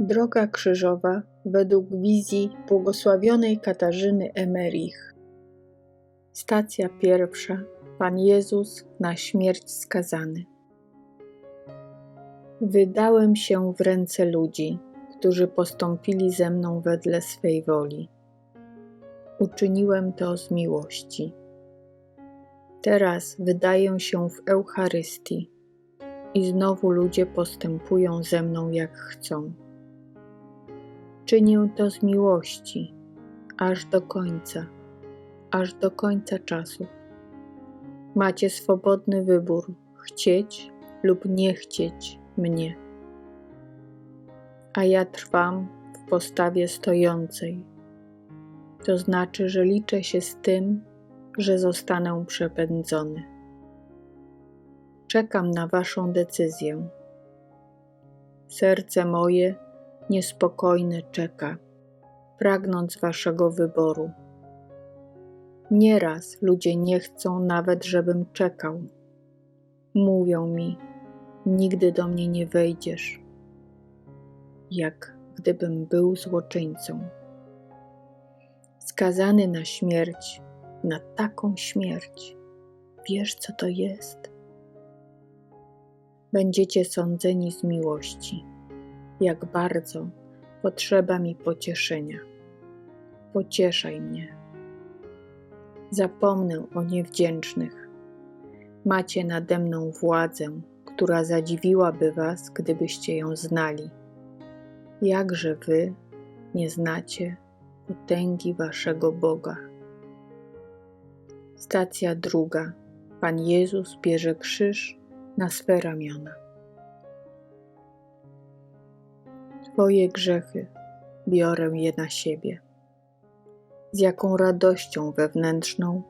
Droga krzyżowa według wizji błogosławionej Katarzyny Emerich. Stacja pierwsza. Pan Jezus na śmierć skazany. Wydałem się w ręce ludzi, którzy postąpili ze mną wedle swej woli. Uczyniłem to z miłości. Teraz wydaję się w Eucharystii i znowu ludzie postępują ze mną jak chcą. Czynię to z miłości, aż do końca, aż do końca czasów. Macie swobodny wybór chcieć lub nie chcieć mnie. A ja trwam w postawie stojącej. To znaczy, że liczę się z tym, że zostanę przepędzony. Czekam na Waszą decyzję. Serce moje niespokojne czeka, pragnąc Waszego wyboru. Nieraz ludzie nie chcą nawet, żebym czekał. Mówią mi, nigdy do mnie nie wejdziesz, jak gdybym był złoczyńcą. Skazany na śmierć, na taką śmierć, wiesz co to jest? Będziecie sądzeni z miłości jak bardzo potrzeba mi pocieszenia. Pocieszaj mnie. Zapomnę o niewdzięcznych. Macie nade mną władzę, która zadziwiłaby Was, gdybyście ją znali. Jakże Wy nie znacie potęgi Waszego Boga. Stacja druga. Pan Jezus bierze krzyż na swe ramiona. Twoje grzechy, biorę je na siebie. Z jaką radością wewnętrzną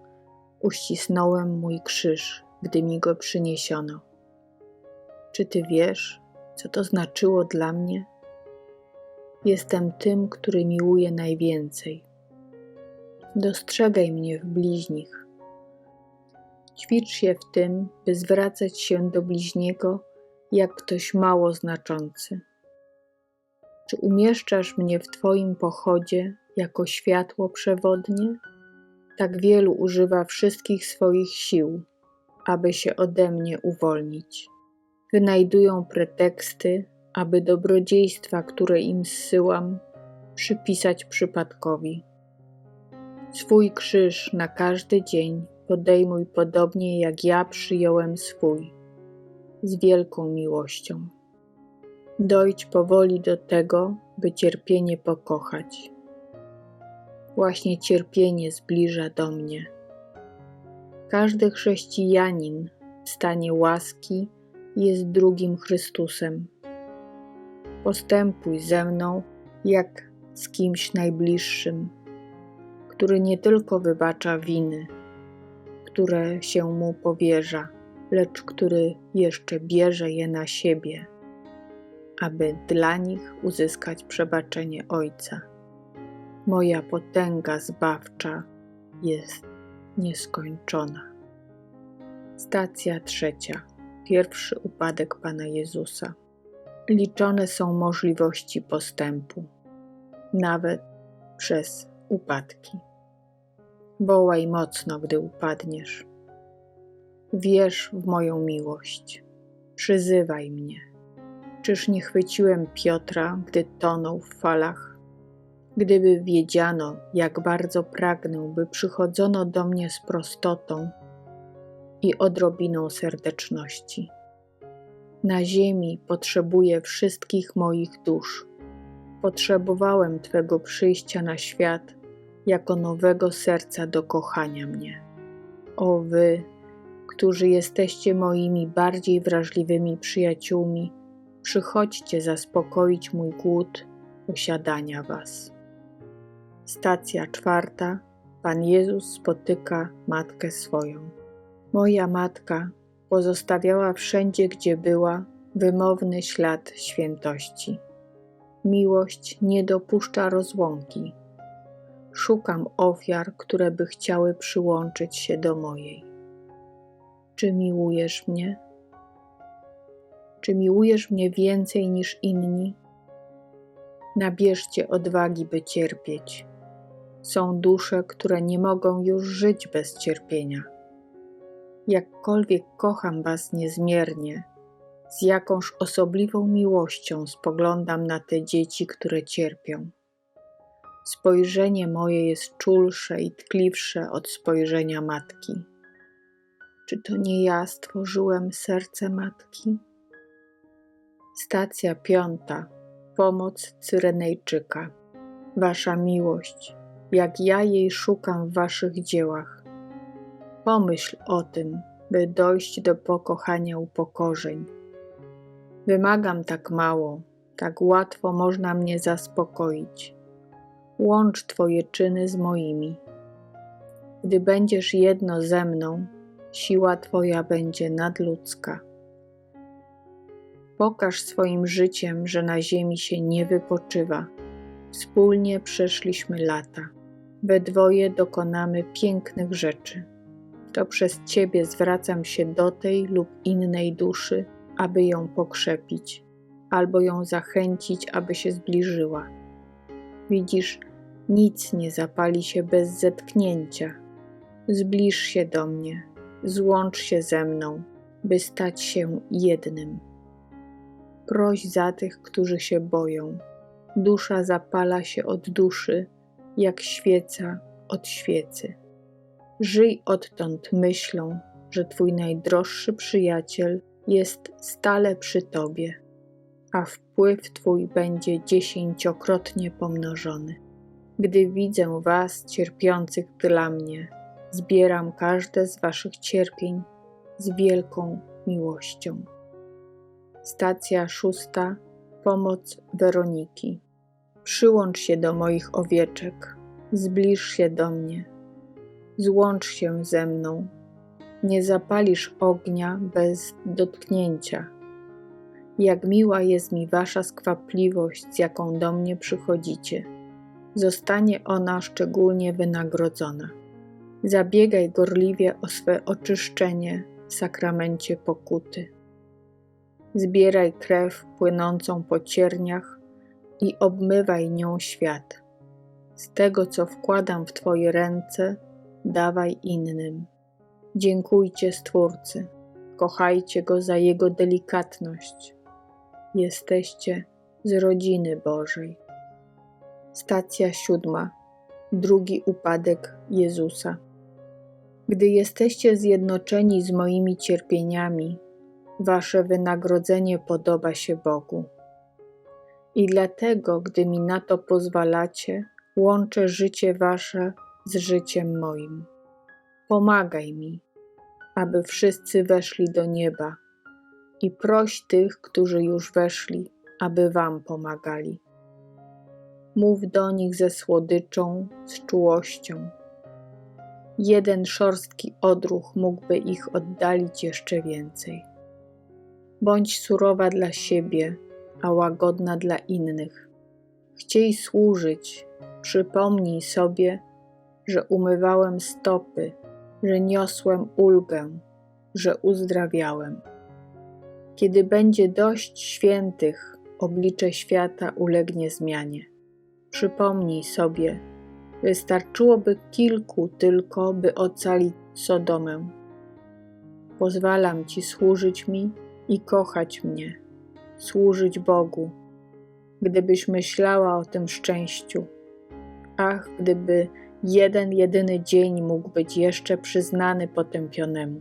uścisnąłem mój krzyż, gdy mi go przyniesiono. Czy Ty wiesz, co to znaczyło dla mnie? Jestem tym, który miłuje najwięcej. Dostrzegaj mnie w bliźnich. Ćwicz się w tym, by zwracać się do bliźniego jak ktoś mało znaczący. Czy umieszczasz mnie w Twoim pochodzie jako światło przewodnie? Tak wielu używa wszystkich swoich sił, aby się ode mnie uwolnić. Wynajdują preteksty, aby dobrodziejstwa, które im zsyłam, przypisać przypadkowi. Swój krzyż na każdy dzień podejmuj podobnie jak ja przyjąłem swój, z wielką miłością. Dojdź powoli do tego, by cierpienie pokochać. Właśnie cierpienie zbliża do mnie. Każdy chrześcijanin w stanie łaski jest drugim Chrystusem. Postępuj ze mną jak z kimś najbliższym, który nie tylko wybacza winy, które się mu powierza, lecz który jeszcze bierze je na siebie aby dla nich uzyskać przebaczenie Ojca. Moja potęga zbawcza jest nieskończona. Stacja trzecia. Pierwszy upadek Pana Jezusa. Liczone są możliwości postępu, nawet przez upadki. Wołaj mocno, gdy upadniesz. Wierz w moją miłość. Przyzywaj mnie Czyż nie chwyciłem Piotra, gdy tonął w falach? Gdyby wiedziano, jak bardzo pragnę, by przychodzono do mnie z prostotą i odrobiną serdeczności. Na ziemi potrzebuję wszystkich moich dusz. Potrzebowałem Twego przyjścia na świat jako nowego serca do kochania mnie. O Wy, którzy jesteście moimi bardziej wrażliwymi przyjaciółmi, przychodźcie zaspokoić mój głód posiadania Was. Stacja czwarta. Pan Jezus spotyka matkę swoją. Moja matka pozostawiała wszędzie, gdzie była, wymowny ślad świętości. Miłość nie dopuszcza rozłąki. Szukam ofiar, które by chciały przyłączyć się do mojej. Czy miłujesz mnie? Czy miłujesz mnie więcej niż inni? Nabierzcie odwagi, by cierpieć. Są dusze, które nie mogą już żyć bez cierpienia. Jakkolwiek kocham Was niezmiernie, z jakąż osobliwą miłością spoglądam na te dzieci, które cierpią. Spojrzenie moje jest czulsze i tkliwsze od spojrzenia matki. Czy to nie ja stworzyłem serce matki? Stacja piąta. Pomoc Cyrenejczyka. Wasza miłość, jak ja jej szukam w waszych dziełach. Pomyśl o tym, by dojść do pokochania upokorzeń. Wymagam tak mało, tak łatwo można mnie zaspokoić. Łącz Twoje czyny z moimi. Gdy będziesz jedno ze mną, siła Twoja będzie nadludzka. Pokaż swoim życiem, że na ziemi się nie wypoczywa. Wspólnie przeszliśmy lata. We dwoje dokonamy pięknych rzeczy. To przez Ciebie zwracam się do tej lub innej duszy, aby ją pokrzepić, albo ją zachęcić, aby się zbliżyła. Widzisz, nic nie zapali się bez zetknięcia. Zbliż się do mnie, złącz się ze mną, by stać się jednym. Proś za tych, którzy się boją. Dusza zapala się od duszy, jak świeca od świecy. Żyj odtąd myślą, że Twój najdroższy przyjaciel jest stale przy Tobie, a wpływ Twój będzie dziesięciokrotnie pomnożony. Gdy widzę Was cierpiących dla mnie, zbieram każde z Waszych cierpień z wielką miłością. Stacja szósta. Pomoc Weroniki. Przyłącz się do moich owieczek, zbliż się do mnie, złącz się ze mną. Nie zapalisz ognia bez dotknięcia. Jak miła jest mi wasza skwapliwość, z jaką do mnie przychodzicie. Zostanie ona szczególnie wynagrodzona. Zabiegaj gorliwie o swe oczyszczenie w sakramencie pokuty zbieraj krew płynącą po cierniach i obmywaj nią świat. Z tego, co wkładam w Twoje ręce, dawaj innym. Dziękujcie Stwórcy, kochajcie Go za Jego delikatność. Jesteście z rodziny Bożej. Stacja siódma. Drugi upadek Jezusa. Gdy jesteście zjednoczeni z moimi cierpieniami, Wasze wynagrodzenie podoba się Bogu. I dlatego, gdy mi na to pozwalacie, łączę życie Wasze z życiem moim. Pomagaj mi, aby wszyscy weszli do nieba i proś tych, którzy już weszli, aby Wam pomagali. Mów do nich ze słodyczą, z czułością. Jeden szorstki odruch mógłby ich oddalić jeszcze więcej. Bądź surowa dla siebie, a łagodna dla innych. Chciej służyć, przypomnij sobie, że umywałem stopy, że niosłem ulgę, że uzdrawiałem. Kiedy będzie dość świętych, oblicze świata ulegnie zmianie. Przypomnij sobie, wystarczyłoby kilku tylko, by ocalić Sodomę. Pozwalam Ci służyć mi i kochać mnie, służyć Bogu. Gdybyś myślała o tym szczęściu, ach, gdyby jeden jedyny dzień mógł być jeszcze przyznany potępionemu.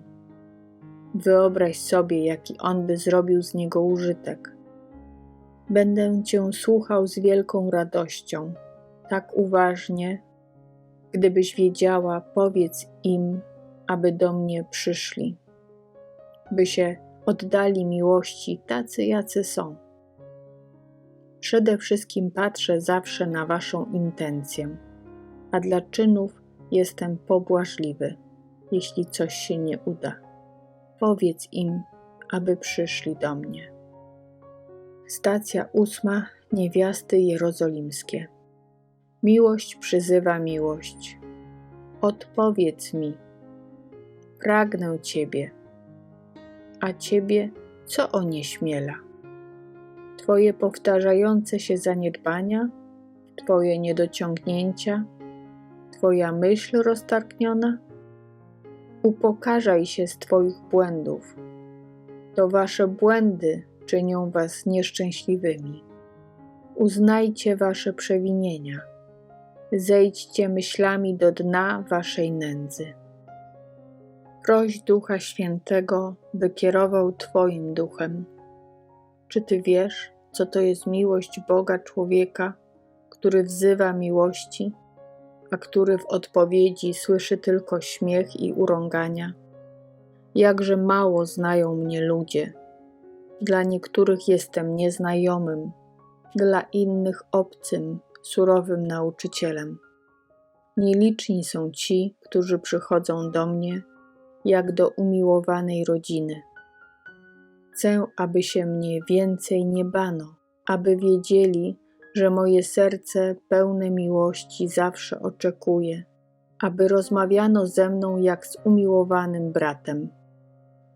Wyobraź sobie, jaki on by zrobił z niego użytek. Będę cię słuchał z wielką radością, tak uważnie. Gdybyś wiedziała, powiedz im, aby do mnie przyszli, by się oddali miłości tacy, jacy są. Przede wszystkim patrzę zawsze na Waszą intencję, a dla czynów jestem pobłażliwy, jeśli coś się nie uda. Powiedz im, aby przyszli do mnie. Stacja ósma Niewiasty Jerozolimskie. Miłość przyzywa miłość. Odpowiedz mi. Pragnę Ciebie a ciebie co onieśmiela? Twoje powtarzające się zaniedbania, Twoje niedociągnięcia, Twoja myśl roztargniona? Upokarzaj się z Twoich błędów. To Wasze błędy czynią Was nieszczęśliwymi. Uznajcie Wasze przewinienia. Zejdźcie myślami do dna Waszej nędzy. Proś Ducha Świętego, by kierował Twoim duchem. Czy Ty wiesz, co to jest miłość Boga człowieka, który wzywa miłości? a który w odpowiedzi słyszy tylko śmiech i urągania. Jakże mało znają mnie ludzie. Dla niektórych jestem nieznajomym, dla innych obcym, surowym nauczycielem. Nieliczni są ci, którzy przychodzą do mnie jak do umiłowanej rodziny. Chcę, aby się mnie więcej nie bano, aby wiedzieli, że moje serce pełne miłości zawsze oczekuje, aby rozmawiano ze mną jak z umiłowanym bratem.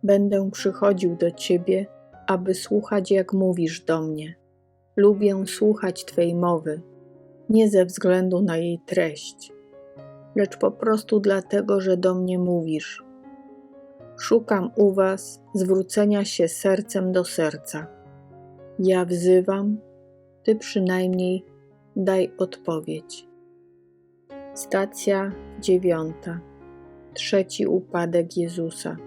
Będę przychodził do Ciebie, aby słuchać, jak mówisz do mnie. Lubię słuchać Twej mowy, nie ze względu na jej treść, lecz po prostu dlatego, że do mnie mówisz. Szukam u Was zwrócenia się sercem do serca. Ja wzywam, ty przynajmniej daj odpowiedź. Stacja dziewiąta. Trzeci upadek Jezusa.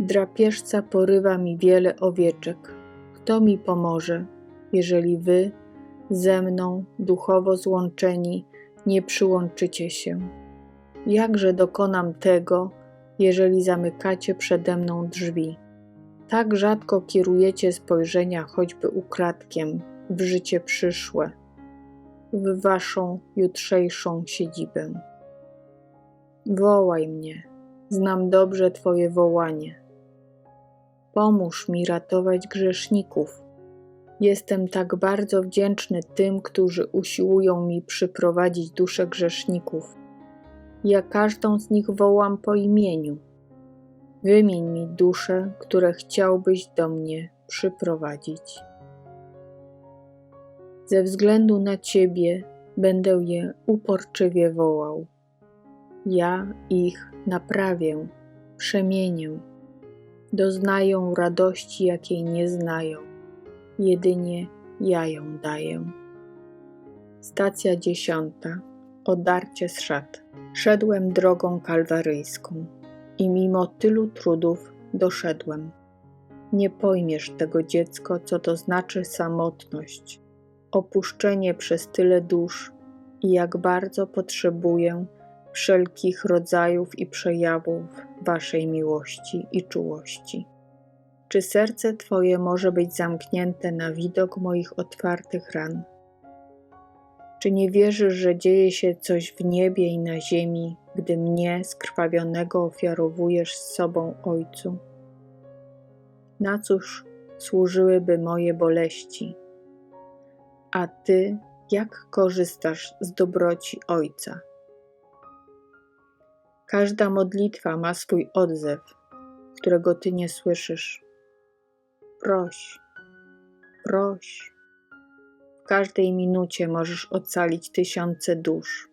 Drapieżca porywa mi wiele owieczek. Kto mi pomoże, jeżeli wy ze mną duchowo złączeni nie przyłączycie się? Jakże dokonam tego, jeżeli zamykacie przede mną drzwi? Tak rzadko kierujecie spojrzenia choćby ukradkiem w życie przyszłe, w waszą jutrzejszą siedzibę. Wołaj mnie, znam dobrze Twoje wołanie. Pomóż mi ratować grzeszników. Jestem tak bardzo wdzięczny tym, którzy usiłują mi przyprowadzić duszę grzeszników. Ja każdą z nich wołam po imieniu. Wymień mi dusze, które chciałbyś do mnie przyprowadzić. Ze względu na Ciebie będę je uporczywie wołał. Ja ich naprawię, przemienię. Doznają radości, jakiej nie znają. Jedynie ja ją daję. Stacja dziesiąta. Odarcie z szat. Szedłem drogą kalwaryjską i mimo tylu trudów doszedłem. Nie pojmiesz tego dziecko, co to znaczy samotność opuszczenie przez tyle dusz i jak bardzo potrzebuję wszelkich rodzajów i przejawów Waszej miłości i czułości. Czy serce Twoje może być zamknięte na widok moich otwartych ran? Czy nie wierzysz, że dzieje się coś w niebie i na ziemi, gdy mnie, skrwawionego, ofiarowujesz z sobą Ojcu? Na cóż służyłyby moje boleści, a Ty jak korzystasz z dobroci Ojca? Każda modlitwa ma swój odzew, którego Ty nie słyszysz. Proś, proś. W każdej minucie możesz ocalić tysiące dusz.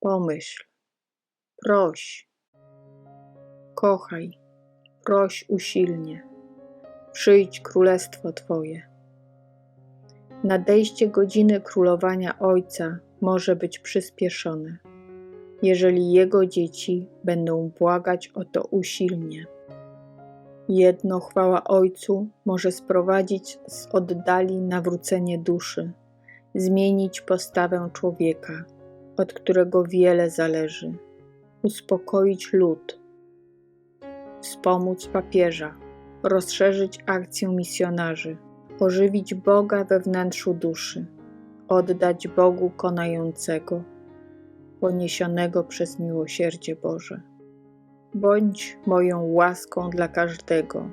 Pomyśl, proś, kochaj, proś usilnie. Przyjdź królestwo Twoje. Nadejście godziny królowania Ojca może być przyspieszone, jeżeli Jego dzieci będą błagać o to usilnie. Jedno chwała Ojcu może sprowadzić z oddali nawrócenie duszy, zmienić postawę człowieka, od którego wiele zależy, uspokoić lud, wspomóc papieża, rozszerzyć akcję misjonarzy ożywić Boga we wnętrzu duszy, oddać Bogu konającego, poniesionego przez miłosierdzie Boże. Bądź moją łaską dla każdego,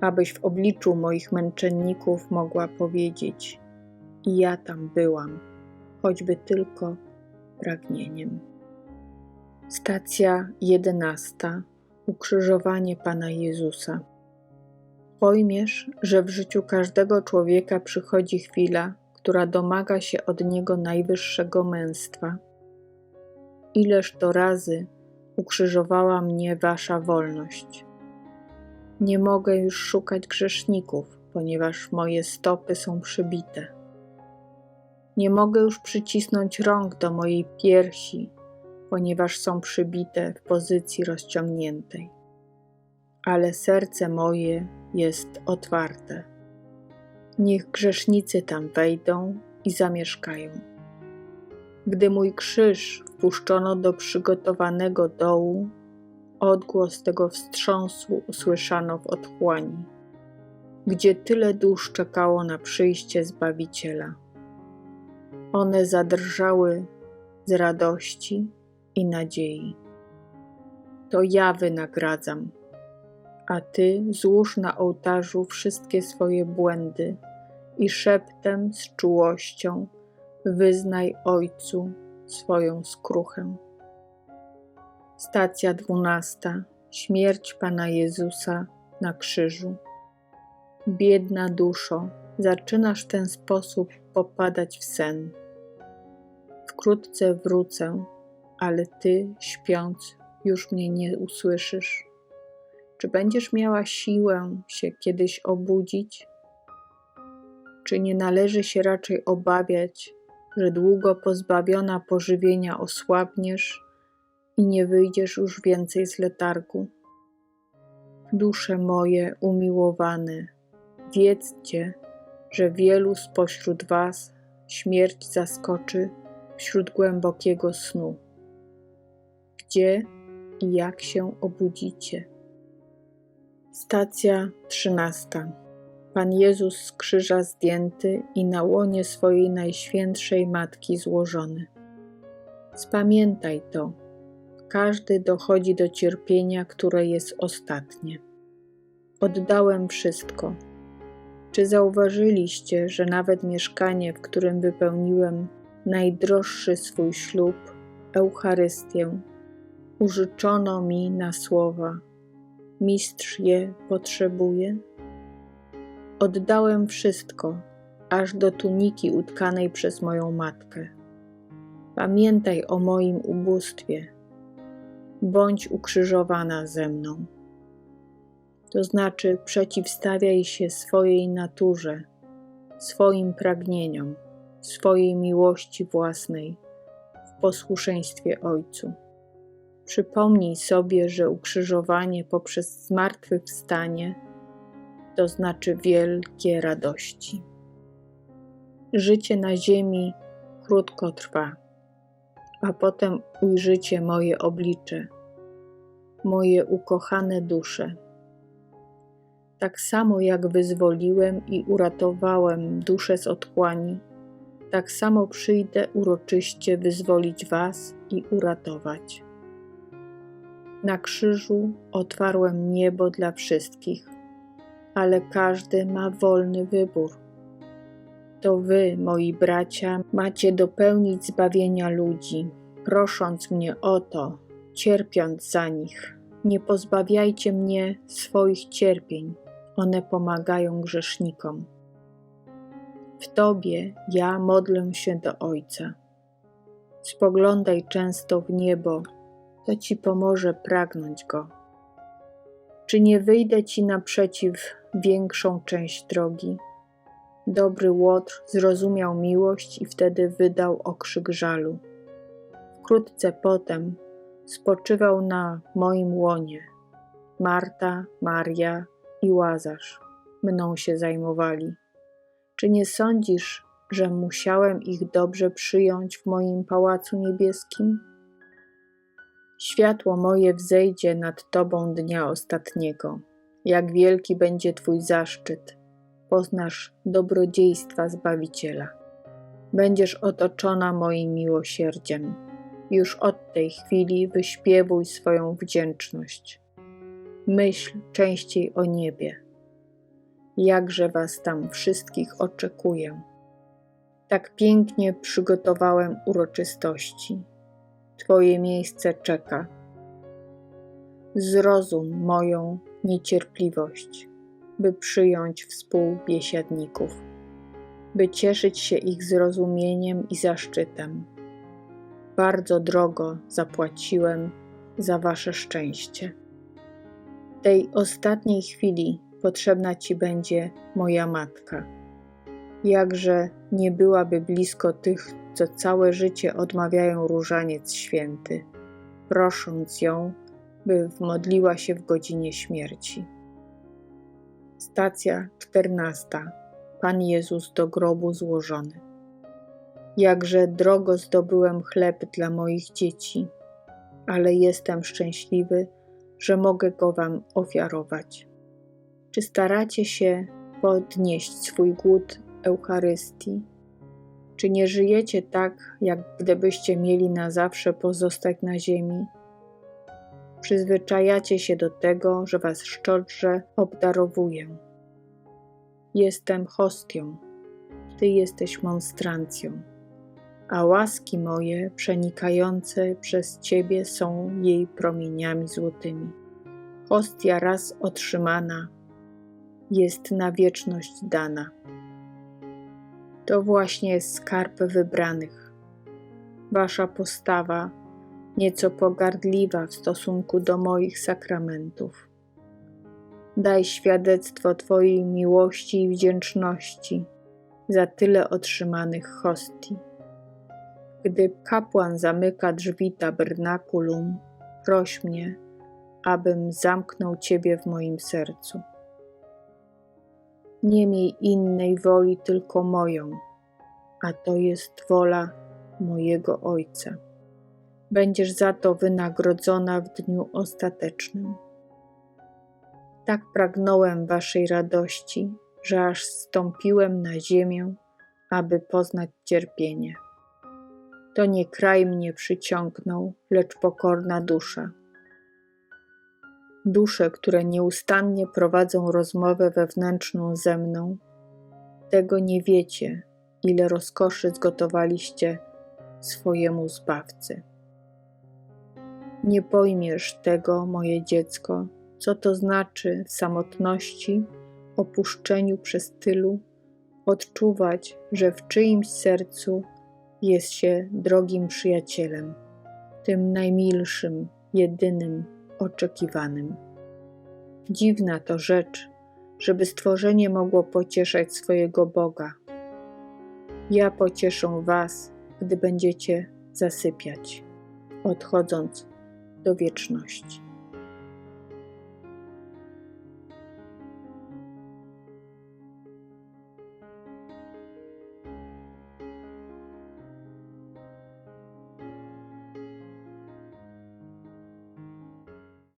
abyś w obliczu moich męczenników mogła powiedzieć: I ja tam byłam, choćby tylko pragnieniem. Stacja jedenasta. Ukrzyżowanie Pana Jezusa. pojmiesz, że w życiu każdego człowieka przychodzi chwila, która domaga się od niego najwyższego męstwa. Ileż to razy ukrzyżowała mnie wasza wolność. Nie mogę już szukać grzeszników, ponieważ moje stopy są przybite. Nie mogę już przycisnąć rąk do mojej piersi, ponieważ są przybite w pozycji rozciągniętej. Ale serce moje jest otwarte. Niech grzesznicy tam wejdą i zamieszkają. Gdy mój krzyż wpuszczono do przygotowanego dołu, odgłos tego wstrząsu usłyszano w otchłani, gdzie tyle dusz czekało na przyjście Zbawiciela. One zadrżały z radości i nadziei. To ja wynagradzam, a Ty złóż na ołtarzu wszystkie swoje błędy i szeptem z czułością wyznaj Ojcu swoją skruchę. Stacja dwunasta. Śmierć Pana Jezusa na krzyżu. Biedna duszo, zaczynasz w ten sposób popadać w sen. Wkrótce wrócę, ale ty, śpiąc, już mnie nie usłyszysz. Czy będziesz miała siłę się kiedyś obudzić? Czy nie należy się raczej obawiać, że długo pozbawiona pożywienia osłabniesz i nie wyjdziesz już więcej z letargu? Dusze moje umiłowane, wiedzcie, że wielu spośród Was śmierć zaskoczy wśród głębokiego snu. Gdzie i jak się obudzicie? Stacja trzynasta. Pan Jezus z krzyża zdjęty i na łonie swojej najświętszej Matki złożony. Spamiętaj to. Każdy dochodzi do cierpienia, które jest ostatnie. Oddałem wszystko. Czy zauważyliście, że nawet mieszkanie, w którym wypełniłem najdroższy swój ślub, Eucharystię, użyczono mi na słowa: Mistrz je potrzebuje? Oddałem wszystko, aż do tuniki utkanej przez moją matkę. Pamiętaj o moim ubóstwie. Bądź ukrzyżowana ze mną. To znaczy, przeciwstawiaj się swojej naturze, swoim pragnieniom, swojej miłości własnej w posłuszeństwie Ojcu. Przypomnij sobie, że ukrzyżowanie poprzez zmartwychwstanie to znaczy wielkie radości. Życie na ziemi krótko trwa, a potem ujrzycie moje oblicze, moje ukochane dusze. Tak samo jak wyzwoliłem i uratowałem duszę z otchłani, tak samo przyjdę uroczyście wyzwolić Was i uratować. Na krzyżu otwarłem niebo dla wszystkich ale każdy ma wolny wybór. To wy, moi bracia, macie dopełnić zbawienia ludzi, prosząc mnie o to, cierpiąc za nich. Nie pozbawiajcie mnie swoich cierpień, one pomagają grzesznikom. W Tobie ja modlę się do Ojca. Spoglądaj często w niebo, to Ci pomoże pragnąć Go. Czy nie wyjdę Ci naprzeciw większą część drogi. Dobry Łotr zrozumiał miłość i wtedy wydał okrzyk żalu. Wkrótce potem spoczywał na moim łonie. Marta, Maria i Łazarz mną się zajmowali. Czy nie sądzisz, że musiałem ich dobrze przyjąć w moim pałacu niebieskim? Światło moje wzejdzie nad Tobą dnia ostatniego jak wielki będzie Twój zaszczyt. Poznasz dobrodziejstwa Zbawiciela. Będziesz otoczona moim miłosierdziem. Już od tej chwili wyśpiewuj swoją wdzięczność. Myśl częściej o niebie. Jakże Was tam wszystkich oczekuję. Tak pięknie przygotowałem uroczystości. Twoje miejsce czeka. Zrozum moją niecierpliwość. by przyjąć współbiesiadników, by cieszyć się ich zrozumieniem i zaszczytem. Bardzo drogo zapłaciłem za wasze szczęście. W tej ostatniej chwili potrzebna ci będzie moja matka. Jakże nie byłaby blisko tych, co całe życie odmawiają różaniec święty, prosząc ją, by wmodliła się w godzinie śmierci. Stacja czternasta. Pan Jezus do grobu złożony. Jakże drogo zdobyłem chleb dla moich dzieci, ale jestem szczęśliwy, że mogę go Wam ofiarować. Czy staracie się podnieść swój głód Eucharystii? Czy nie żyjecie tak, jak gdybyście mieli na zawsze pozostać na ziemi? Przyzwyczajacie się do tego, że Was szczodrze obdarowuję. Jestem hostią, Ty jesteś monstrancją, a łaski moje przenikające przez Ciebie są jej promieniami złotymi. Hostia raz otrzymana jest na wieczność dana. To właśnie jest skarb wybranych. Wasza postawa nieco pogardliwa w stosunku do moich sakramentów. Daj świadectwo Twojej miłości i wdzięczności za tyle otrzymanych hostii. Gdy kapłan zamyka drzwi tabernakulum, proś mnie, abym zamknął Ciebie w moim sercu. Nie miej innej woli, tylko moją, a to jest wola mojego Ojca. Będziesz za to wynagrodzona w dniu ostatecznym. Tak pragnąłem Waszej radości, że aż stąpiłem na ziemię, aby poznać cierpienie. To nie kraj mnie przyciągnął, lecz pokorna dusza. Dusze, które nieustannie prowadzą rozmowę wewnętrzną ze mną, tego nie wiecie, ile rozkoszy zgotowaliście swojemu zbawcy. Nie pojmiesz tego, moje dziecko, co to znaczy w samotności, opuszczeniu przez tylu, odczuwać, że w czyimś sercu jest się drogim przyjacielem, tym najmilszym, jedynym, oczekiwanym. Dziwna to rzecz, żeby stworzenie mogło pocieszać swojego Boga. Ja pocieszę Was, gdy będziecie zasypiać, odchodząc do wieczności.